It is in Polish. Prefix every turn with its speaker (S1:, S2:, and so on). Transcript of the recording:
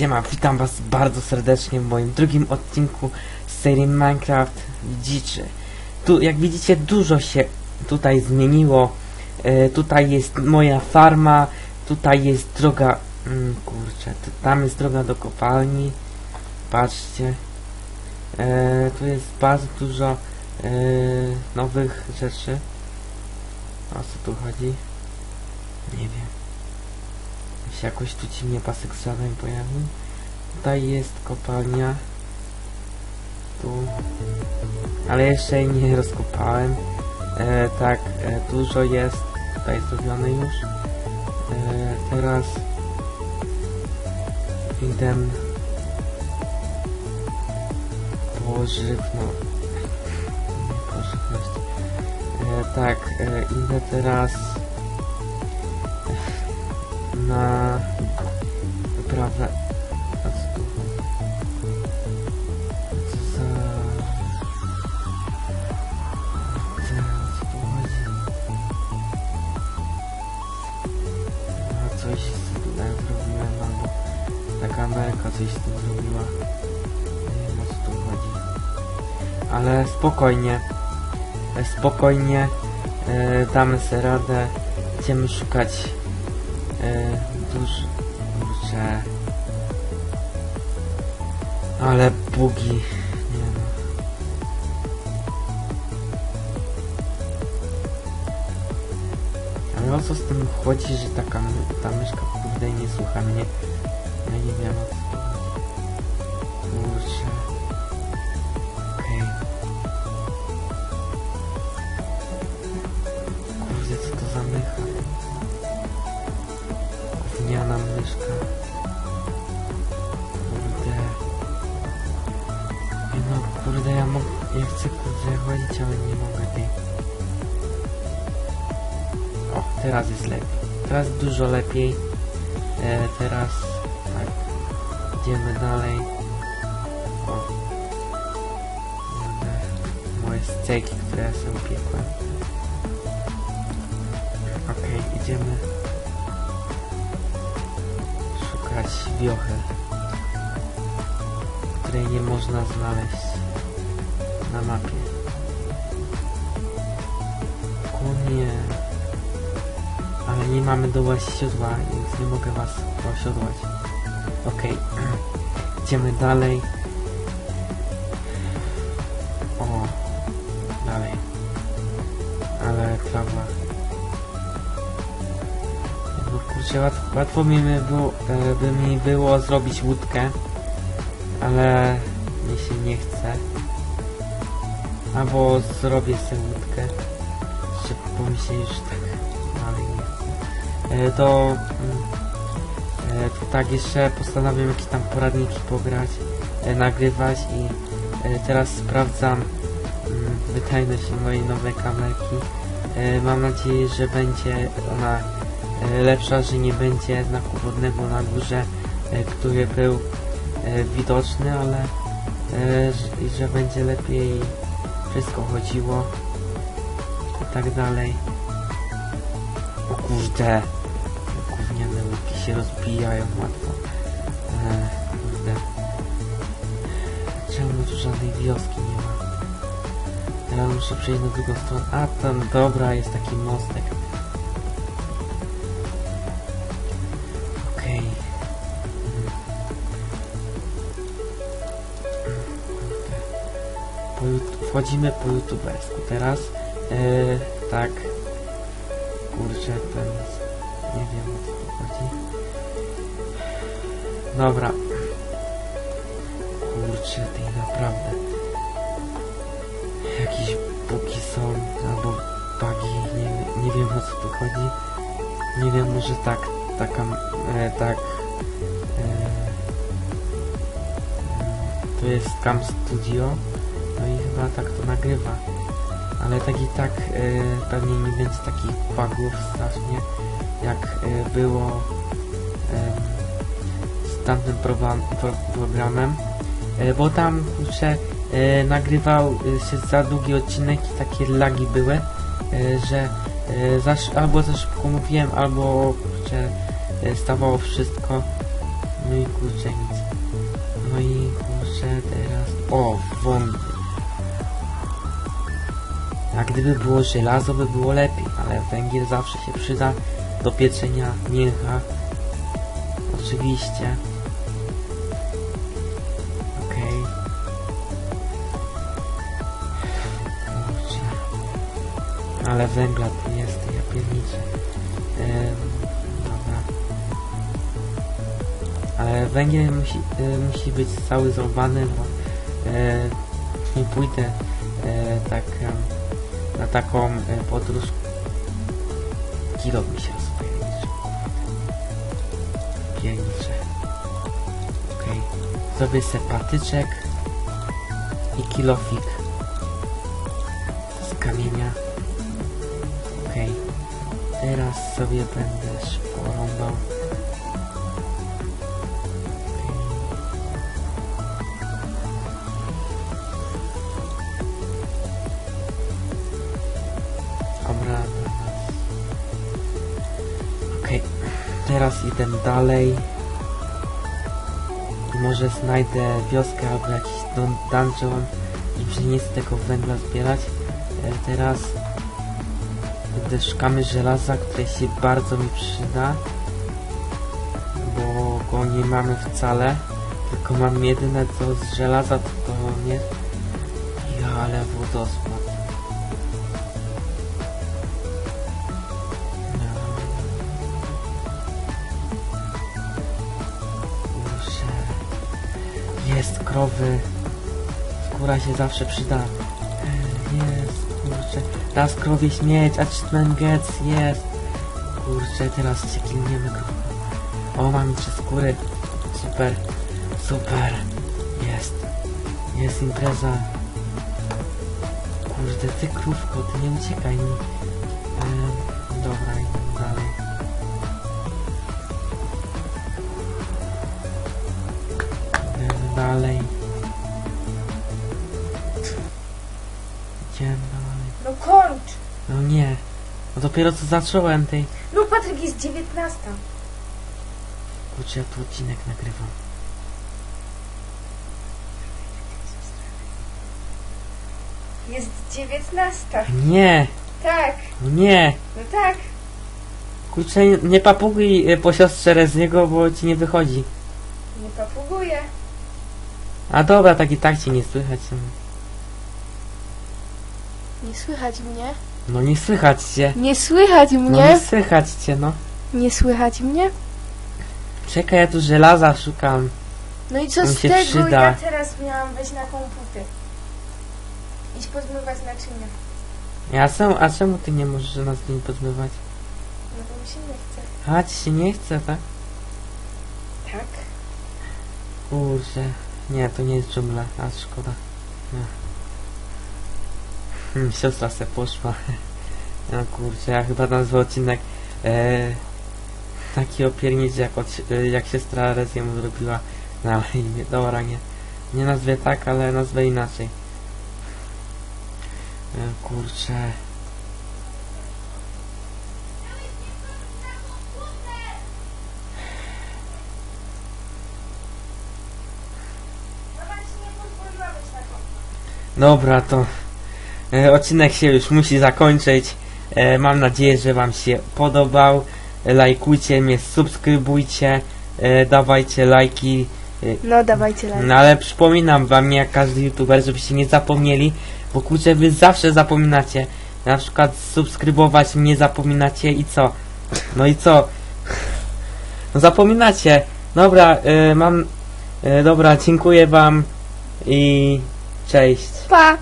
S1: Siema, witam was bardzo serdecznie w moim drugim odcinku z serii Minecraft Dziczy. Tu, jak widzicie, dużo się tutaj zmieniło. E, tutaj jest moja farma, tutaj jest droga... Mm, kurczę, tam jest droga do kopalni. Patrzcie. E, tu jest bardzo dużo e, nowych rzeczy. O co tu chodzi? Nie wiem się jakoś tu dziwnie pasek z żadnym pojawił. Tutaj jest kopalnia. Tu. Ale jeszcze jej nie rozkopałem. E, tak, e, dużo jest tutaj zrobione już. E, teraz idę po żywno. Nie po żywność. E, tak, e, idę teraz na wyprawę. A co za... Co, tu chodzi? A coś tutaj zrobiłem, albo ta kamerka coś z tym zrobiła. Nie wiem o co tu chodzi. Ale spokojnie. Spokojnie. E, damy sobie radę. Będziemy szukać e, duży, kurczę. Ale bugi, nie no. Ale o co z tym chodzi, że taka ta myszka kurde nie słucha mnie? Ja nie wiem o co. Kurczę. Okej. Kurde, co to za mycha? Gówniana myszka. Kurde. No kurde, ja mogę... Ja chcę kurde chodzić, ale nie mogę tej. O, teraz jest lepiej. Teraz dużo lepiej. E, teraz... Tak. Idziemy dalej. O. Kurde. Moje steki, które ja sobie. Okej, idziemy szukać wiochy, której nie można znaleźć na mapie. O nie. Ale nie mamy doła siodła, więc nie mogę was osiodłać. Okej. Idziemy dalej. Łatwo, mi by było, e, by mi było zrobić łódkę, ale mi się nie chce. Albo zrobię sobie łódkę, bo mi się już tak dalej nie chce. E, to, mm, e, to tak jeszcze postanowiłem jakieś tam poradniki pograć, nagrywać i teraz sprawdzam mm, wydajność mojej nowej kamerki. Mam nadzieję, że będzie ona lepsza, że nie będzie znaku wodnego na górze, e, który był e, widoczny, ale e, że- że będzie lepiej wszystko chodziło i tak dalej. O kurde, gówniane łuki się rozbijają łatwo. E, kurde. Czemu tu żadnej wioski nie ma? Teraz muszę przejść na drugą stronę. A tam, dobra, jest taki mostek. Wchodzimy po youtubersku teraz. Eee, tak. Kurczę, ten... Nie wiem o co tu chodzi. Dobra. Kurczę, tej naprawdę. Jakieś buki są, albo bugi, nie, nie wiem o co tu chodzi. Nie wiem, może tak, taka, e, tak, e, to jest Cam Studio, tak to nagrywa. Ale tak i tak e, pewnie nie będzie takich bugów strasznie, jak e, było em, z tamtym pro, programem, e, bo tam kurczę e, nagrywał się za długi odcinek i takie lagi były, e, że e, za, albo za szybko mówiłem, albo kurczę e, stawało wszystko No i kurczę nic. No i kurczę teraz... O, wądy. A gdyby było żelazo, by było lepiej, ale węgiel zawsze się przyda do pieczenia mięcha. Oczywiście. Okej. Kurczę. Ale węgla tu jest, ja pierniczę. Dobra. Ale węgiel musi, y, musi być cały zrąbany, bo e, nie pójdę e, tak na taką e, podróż. Kilo mi się rozpierniczy. Piernicze. Okej. Zrobię se patyczek i kilofik z kamienia. Okej. Teraz sobie będę szybko Teraz idę dalej. Może znajdę wioskę albo jakiś dun- dungeon i przyniosę tego węgla zbierać. E, teraz będę szukamy żelaza, które się bardzo mi przyda. Bo go nie mamy wcale. Tylko mam jedyne co z żelaza, to nie... Ja, ale wodospad. Krowy. Skóra się zawsze przyda. Jest, kurczę. Raz krowie śmieć, achievement gets, jest. Kurczę, teraz się kilniemy krowę. O, mamy trzy skóry. Super, super. Jest. Jest impreza. Kurde, ty krówko, ty nie uciekaj mi. Em, dobra, dalej. Idziemy dalej.
S2: No kończ!
S1: No nie. No dopiero co zacząłem tej...
S2: No Patryk jest 19.
S1: Kurczę, ja tu odcinek nagrywam.
S2: Jest 19.
S1: Nie!
S2: Tak,
S1: No nie!
S2: no tak.
S1: Kurczę, nie- papuguj e, po siostrze Reziego, bo ci nie wychodzi.
S2: Nie papuguję.
S1: A dobra, tak i tak ci nie słychać. no.
S2: Nie słychać mnie?
S1: No nie słychać cię.
S2: Nie słychać
S1: No nie słychać cię, no.
S2: Nie słychać mnie?
S1: Czekaj, ja tu żelaza szukam.
S2: No i co
S1: On
S2: z
S1: się
S2: tego?
S1: przyda.
S2: Ja teraz miałam wejść na komputer. Iść pozmywać naczynia.
S1: Ja sam, a czemu ty nie możesz nas nie pozmywać?
S2: No bo mi się nie chce.
S1: A, ci się nie chce, tak?
S2: Tak?
S1: Kurczę. Nie, to nie jest dżungla, a szkoda. Hmm, siostra se poszła. No kurczę, ja chyba nazwę odcinek e, taki opiernic jak, od, e, jak siostra Rezja mu zrobiła na imię. Dobra, nie. Nie nazwę tak, ale nazwę inaczej. E, kurczę.
S2: Mama ci nie pozwoliła wejść na komputer.
S1: Dobra, to e, odcinek się już musi zakończyć. E, mam nadzieję, że Wam się podobał. E, lajkujcie mnie, subskrybujcie, e, dawajcie lajki.
S2: No dawajcie lajk.
S1: No ale przypominam Wam, jak każdy youtuber, żebyście nie zapomnieli, bo kurczę, Wy zawsze zapominacie. Na przykład subskrybować mnie zapominacie i co? No i co? No zapominacie. Dobra, e, mam... E, dobra, dziękuję Wam i cześć.
S2: Pa!